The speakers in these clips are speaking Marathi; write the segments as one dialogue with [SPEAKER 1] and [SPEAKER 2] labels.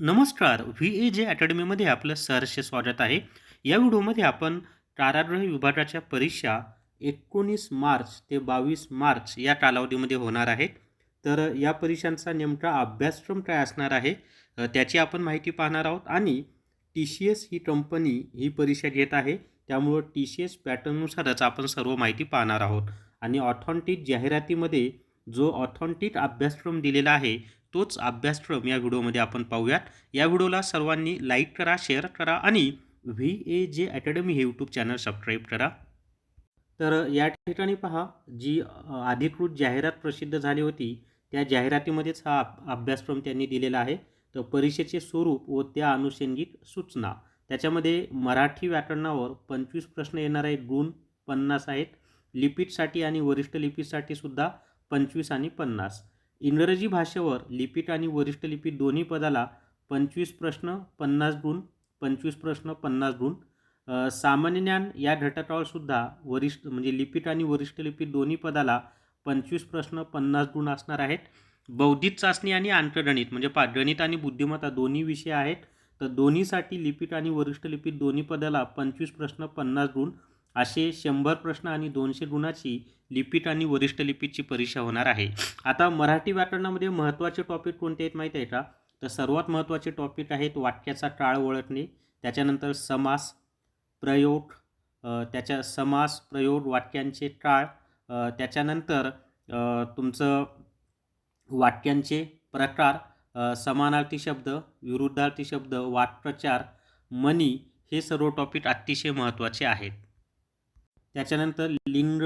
[SPEAKER 1] नमस्कार. व्ही ए जे अकॅडमीमध्ये आपलं सहर्ष स्वागत आहे. या व्हिडिओमध्ये आपण कारागृह विभागाच्या परीक्षा एकोणीस मार्च ते बावीस मार्च या कालावधीमध्ये होणार आहेत तर या परीक्षांचा नेमका अभ्यासक्रम काय असणार आहे त्याची आपण माहिती पाहणार आहोत. आणि टी सी एस ही कंपनी ही परीक्षा घेत आहे. त्यामुळं टी सी एस पॅटर्ननुसारच आपण सर्व माहिती पाहणार आहोत. आणि ऑथॉन्टिक जाहिरातीमध्ये जो ऑथॉन्टिक अभ्यासक्रम दिलेला आहे तोच अभ्यासक्रम या व्हिडिओमध्ये आपण पाहूयात. या व्हिडिओला सर्वांनी लाईक करा शेअर करा आणि व्ही ए जे अकॅडमी हे यूट्यूब चॅनल सबस्क्राईब करा. तर या ठिकाणी पहा जी अधिकृत जाहिरात प्रसिद्ध झाली होती त्या जाहिरातीमध्येच हा अभ्यासक्रम त्यांनी दिलेला आहे. तर परीक्षेचे स्वरूप व त्या अनुषंगिक सूचना. त्याच्यामध्ये मराठी व्याकरणावर पंचवीस प्रश्न येणार आहेत गुण पन्नास आहेत. लिपीटसाठी आणि वरिष्ठ लिपीटसाठी सुद्धा पंचवीस आणि पन्नास. इंग्रजी भाषेवर लिपिक आणि वरिष्ठ लिपी दोन्ही पदाला पंचवीस प्रश्न पन्नास गुण पंचवीस प्रश्न पन्नास गुण. सामान्य ज्ञान या घटकावर सुद्धा वरिष्ठ म्हणजे लिपिक आणि वरिष्ठ लिपी दोन्ही पदाला पंचवीस प्रश्न पन्नास गुण असणार आहेत. बौद्धिक चाचणी आणि अंकगणित म्हणजे पा गणित आणि बुद्धिमत्ता दोन्ही विषय आहेत. तर दोन्हीसाठी लिपिक आणि वरिष्ठ लिपी दोन्ही पदाला पंचवीस प्रश्न पन्नास गुण असे शंभर प्रश्न आणि दोनशे गुणाची लिपीट आणि वरिष्ठ लिपीची परीक्षा होणार आहे. आता मराठी व्याकरणामध्ये महत्त्वाचे टॉपिक कोणते आहेत माहीत आहे का? तर सर्वात महत्त्वाचे टॉपिक आहेत वाक्याचा टाळ ओळखणे त्याच्यानंतर समास प्रयोग त्याच्या समास प्रयोग वाक्यांचे टाळ त्याच्यानंतर तुमचं वाक्यांचे प्रकार समानार्थी शब्द विरुद्धार्थी शब्द वाक्प्रचार मनी हे सर्व टॉपिक अतिशय महत्त्वाचे आहेत. त्याच्यानंतर लिंग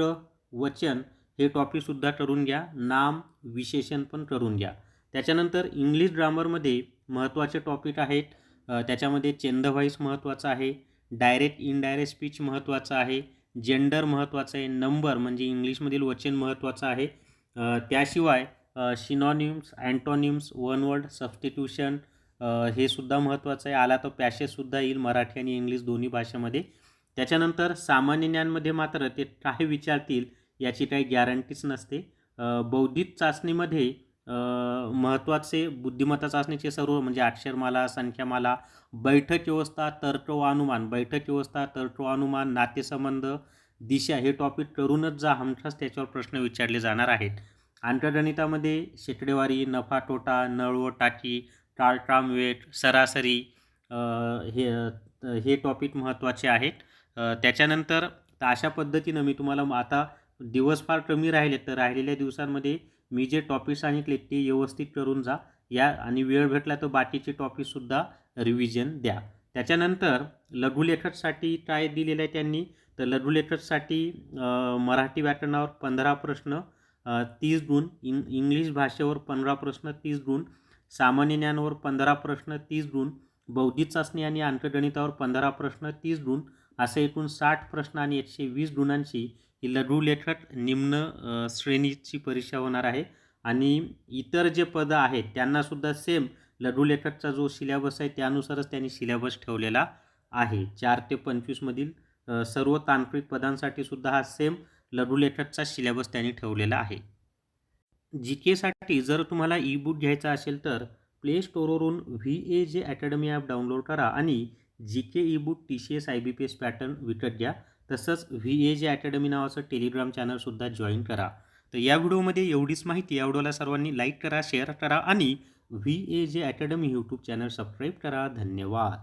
[SPEAKER 1] वचन हे टॉपिकसुद्धा करून घ्या. नाम विशेषण पण करून घ्या. त्याच्यानंतर इंग्लिश ग्रामरमध्ये महत्त्वाचे टॉपिक आहेत. त्याच्यामध्ये चेंद व्हॉईस महत्त्वाचा आहे. डायरेक्ट इनडायरेक्ट स्पीच महत्त्वाचं आहे. जेंडर महत्त्वाचं आहे. नंबर म्हणजे इंग्लिशमधील वचन महत्त्वाचं आहे. त्याशिवाय synonyms antonyms one word substitution हे सुद्धा महत्त्वाचं आहे. आला तर पॅशेजसुद्धा येईल मराठी आणि इंग्लिश दोन्ही भाषेमध्ये. त्याच्यानंतर सामान्य ज्ञानमध्ये मात्र ते काय विचारतील याची काही गॅरंटीच नसते. बौद्धिक चाचणीमध्ये महत्त्वाचे बुद्धिमत्ता चाचणीचे सर्व म्हणजे अक्षरमाला संख्यामाला बैठक व्यवस्था तर्क व अनुमान बैठक व्यवस्था तर्क व अनुमान नातेसंबंध दिशा हे टॉपिक करूनच जा हमखास त्याच्यावर प्रश्न विचारले जाणार आहेत. अंकगणितामध्ये शेकडेवारी नफा तोटा नळ व टाकी टाळट्राम वेट सरासरी हे हे टॉपिक महत्त्वाचे आहेत. त्याच्यानंतर तर अशा पद्धतीनं मी तुम्हाला आता दिवस फार कमी राहिले तर राहिलेल्या दिवसांमध्ये मी जे टॉपिक सांगितले ते व्यवस्थित करून जा. या आणि वेळ भेटला तर बाकीचे टॉपिकसुद्धा रिव्हिजन द्या. त्याच्यानंतर लघुलेखकसाठी काय दिलेलं आहे त्यांनी. तर लघुलेखकसाठी मराठी व्याकरणावर पंधरा प्रश्न तीस गुण इंग इंग्लिश भाषेवर पंधरा प्रश्न तीस गुण सामान्य ज्ञानवर पंधरा प्रश्न तीस गुण बौद्धिक चाचणी आणि अंकगणितावर पंधरा प्रश्न तीस गुण असे एकूण साठ प्रश्न आणि एकशे वीस गुणांची ही लघुलेखक निम्न श्रेणीची परीक्षा होणार आहे. आणि इतर जे पदं आहेत त्यांनासुद्धा सेम लघुलेखकचा जो सिलेबस आहे त्यानुसारच त्यांनी सिलेबस ठेवलेला आहे. चार ते पंचवीसमधील सर्व तांत्रिक पदांसाठी सुद्धा हा सेम लघुलेखकचा सिलेबस त्यांनी ठेवलेला आहे. जी केसाठी जर तुम्हाला ई बुक घ्यायचा असेल तर प्ले स्टोअरवरून व्ही ए जे अकॅडमी ॲप डाउनलोड करा आणि G K e book T C S I B P S pattern विकत घ्या. तसंच व्ही ए जे अकॅडमी नावाचं टेलिग्राम चॅनलसुद्धा जॉईन करा. तर या व्हिडिओमध्ये एवढीच माहिती. या व्हिडिओला सर्वांनी लाईक करा शेअर करा आणि व्ही ए जे अकॅडमी यूट्यूब चॅनल सबस्क्राईब करा. धन्यवाद.